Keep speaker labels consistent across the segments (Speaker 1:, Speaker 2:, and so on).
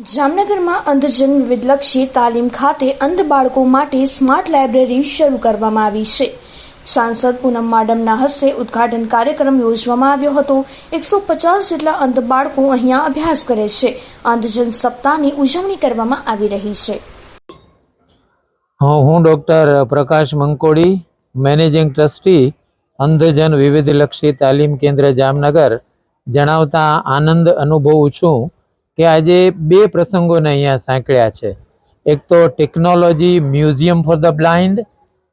Speaker 1: જામનગરમાં અંધજન વિવિધલક્ષી તાલીમ ખાતે અંધ બાળકો માટે સ્માર્ટ લાઇબ્રેરી શરૂ કરવામાં આવી છે. સાંસદ પૂનમ માડમના હસ્તે ઉદ્ઘાટન કાર્યક્રમ યોજવામાં આવ્યો હતો. એકસો પચાસ જેટલા અંધ બાળકો અહીંયા અભ્યાસ કરે છે. અંધજન સપ્તાહની ઉજવણી કરવામાં આવી રહી છે.
Speaker 2: હા doctor Prakash Mankodi, managing trustee, અંધજન વિવિધલક્ષી તાલીમ કેન્દ્ર જામનગર જણાવતા આનંદ અનુભવું છું. કે આજે બે પ્રસંગોને અહીંયા સાંકળ્યા છે. એક તો technology museum for the blind,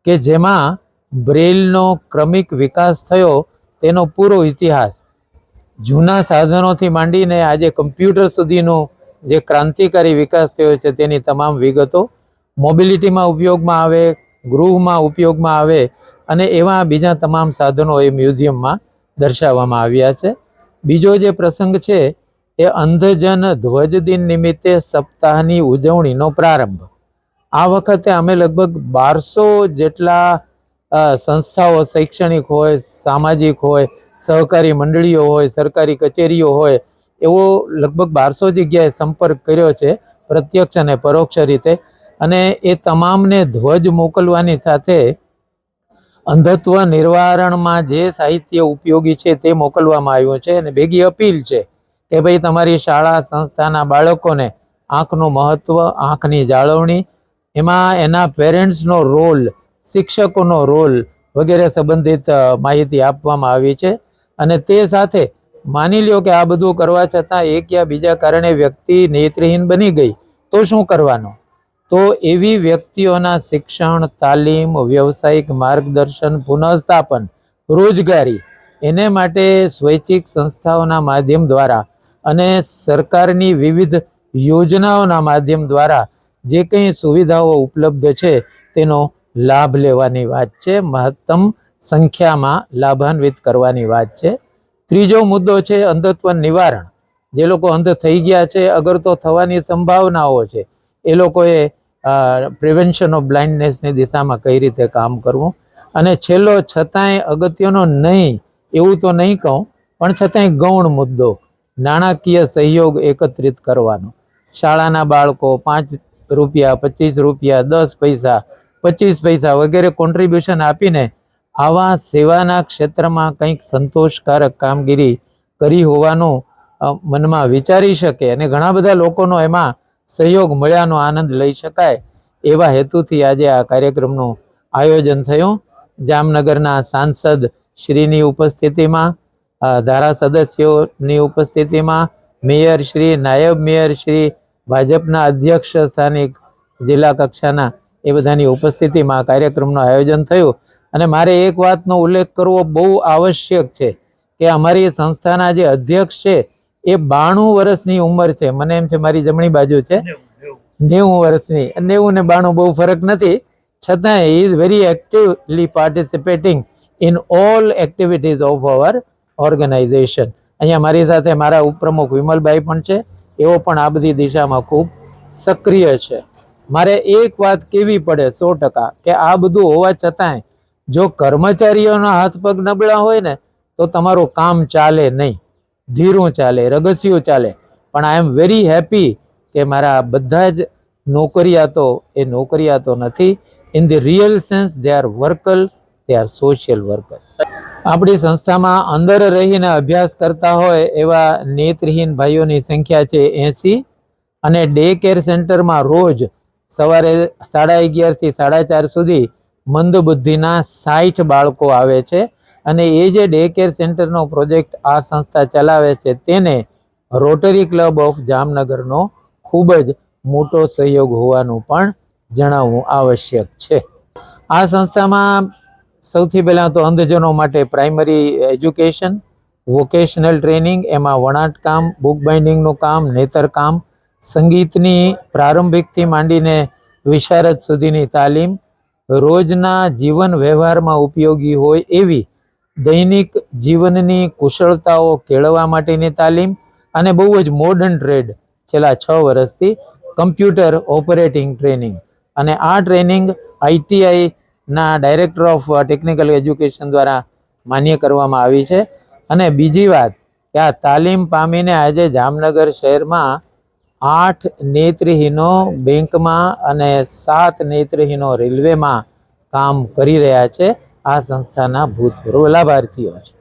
Speaker 2: કે જેમાં બ્રેઇલનો ક્રમિક વિકાસ થયો તેનો પૂરો ઇતિહાસ. જૂના સાધનોથી માંડીને આજે કમ્પ્યુટર સુધીનો જે ક્રાંતિકારી વિકાસ થયો છે તેની તમામ વિગતો મોબિલિટીમાં ઉપયોગમાં આવે, ગૃહમાં ઉપયોગમાં આવે અને એવા બીજા તમામ સાધનો એ મ્યુઝિયમમાં દર્શાવવામાં આવ્યા છે. બીજો જે પ્રસંગ છે એ અંધજન ધ્વજ દિન નિમિત્તે સપ્તાહની ઉજવણીનો પ્રારંભ. આ વખતે અમે લગભગ બારસો જેટલા સંસ્થાઓ શૈક્ષણિક હોય, સામાજિક હોય, સહકારી મંડળીઓ હોય, સરકારી કચેરીઓ હોય, એવો લગભગ બારસો જગ્યાએ સંપર્ક કર્યો છે, પ્રત્યક્ષ અને પરોક્ષ રીતે. અને એ તમામને ધ્વજ મોકલવાની સાથે અંધત્વ નિવારણમાં જે સાહિત્ય ઉપયોગી છે તે મોકલવામાં આવ્યું છે અને ભેગી અપીલ છે. કે ભાઈ તમારી શાળા સંસ્થાના બાળકોને આંખનું મહત્વ, આંખની જાળવણી, એમાં એના પેરેન્ટ્સનો રોલ, શિક્ષકોનો રોલ વગેરે સંબંધિત માહિતી આપવામાં આવી છે. અને તે સાથે માની લ્યો કે આ બધું કરવા છતાં એક યા બીજા કારણે વ્યક્તિ નેત્રહીન બની ગઈ, તો શું કરવાનું? તો એવી વ્યક્તિઓના શિક્ષણ, તાલીમ, વ્યવસાયિક માર્ગદર્શન, પુનઃસ્થાપન, રોજગારી એને માટે સ્વૈચ્છિક સંસ્થાઓના માધ્યમ દ્વારા અને સરકારની વિવિધ યોજનાઓના માધ્યમ દ્વારા જે કંઈ સુવિધાઓ ઉપલબ્ધ છે, તેનો લાભ લેવાની વાત છે, મહત્તમ સંખ્યામાં લાભાન્વિત કરવાની વાત છે. ત્રીજો મુદ્દો છે અંધત્વ નિવારણ. જે લોકો અંધ થઈ ગયા છે, અગર તો થવાની સંભાવનાઓ છે. એ લોકોએ પ્રિવેન્શન ઓફ બ્લાઇન્ડનેસની દિશામાં કઈ રીતે કામ કરવું? અને છેલ્લો, છતાંય અગત્યનો નહીં એવું તો નહીં કહું, પણ છતાંય ગૌણ મુદ્દો, નાણાકીય સહયોગ એકત્રિત કરવાનો. શાળાના બાળકો પાંચ રૂપિયા, પચીસ રૂપિયા, દસ પૈસા, પચીસ પૈસા વગેરે કોન્ટ્રીબ્યુશન આપીને આવા સેવાના ક્ષેત્રમાં કંઈક સંતોષકારક કામગીરી કરી હોવાનું મનમાં વિચારી શકે અને ઘણા બધા લોકોનો એમાં સહયોગ મળ્યાનો આનંદ લઈ શકાય એવા હેતુથી આજે આ કાર્યક્રમનું આયોજન થયું. જામનગરના સાંસદ શ્રીની ઉપસ્થિતિમાં ધારા સદસ્યોની ઉપસ્થિતિમાં, મેયર શ્રી, નાયબ મેયર શ્રી, ભાજપના અધ્યક્ષ સ્થાનિક જિલ્લા કક્ષાના એ બધાની ઉપસ્થિતિમાં કાર્યક્રમનું આયોજન થયું. અને મારે એક વાતનો ઉલ્લેખ કરવો બહુ આવશ્યક છે કે અમારી સંસ્થાના જે અધ્યક્ષ છે, એ બાણું વર્ષની ઉંમર છે. મને એમ છે મારી જમણી બાજુ છે. નેવું વર્ષની. નેવું ને બાણું બહુ ફરક નથી. છતાં is very actively participating in all activities of our organization અહીંયા મારી સાથે મારા ઉપપ્રમુખ વિમલભાઈ પણ છે. એઓ પણ આ બધી દિશામાં ખૂબ સક્રિય છે. મારે એક વાત કેવી પડે સો ટકા કે આ બધું હોવા છતાંય જો કર્મચારીઓના હાથ પગ નબળા હોય ને, તો તમારું કામ ચાલે નહીં. ધીરું ચાલે, રગસિયું ચાલે. પણ આઈ એમ વેરી હેપી કે મારા બધા જ નોકરિયાતો એ નોકરિયાતો નથી. In the real sense, they are worker they are social workers આપણી સંસ્થામાં અંદર રહીને અભ્યાસ કરતા હોય એવા નેત્રહીન ભાઈઓની સંખ્યા છે એંસી અને ડે કેર સેન્ટરમાં રોજ સવારે સાડા અગિયારથી સાડા ચાર સુધી મંદબુદ્ધિના સાઠ બાળકો આવે છે અને એ જે ડે કેર સેન્ટરનો પ્રોજેક્ટ આ સંસ્થા ચલાવે છે તેને રોટરી ક્લબ ઓફ જામનગરનો ખૂબ જ મોટો સહયોગ હોવાનું પણ જણાવવું આવશ્યક છે. આ સંસ્થામાં સૌથી પહેલાં તો અંધજનો માટે પ્રાઇમરી એજ્યુકેશન વોકેશનલ ટ્રેનિંગ એમાં વણાટકામ બુક બાઇન્ડિંગનું કામ, નેતર કામ, સંગીતની પ્રારંભિકથી માંડીને વિશારદ સુધીની તાલીમ, રોજના જીવન વ્યવહારમાં ઉપયોગી હોય એવી દૈનિક જીવનની કુશળતાઓ કેળવવા માટેની તાલીમ અને બહુ જ મોડર્ન ટ્રેડ છેલ્લા છ વર્ષથી કમ્પ્યુટર ઓપરેટિંગ ટ્રેનિંગ અને આ ટ્રેનિંગ ના ડાયરેક્ટર ઓફ ટેકનિકલ એજ્યુકેશન દ્વારા માન્ય કરવામાં આવી છે. અને બીજી વાત, કે આ તાલીમ પામીને આજે જામનગર શહેરમાં આઠ નેત્રહીનો બેંકમાં અને સાત નેત્રહીનો રેલવેમાં કામ કરી રહ્યા છે. આ સંસ્થાના ભૂતપૂર્વ લાભાર્થીઓ છે.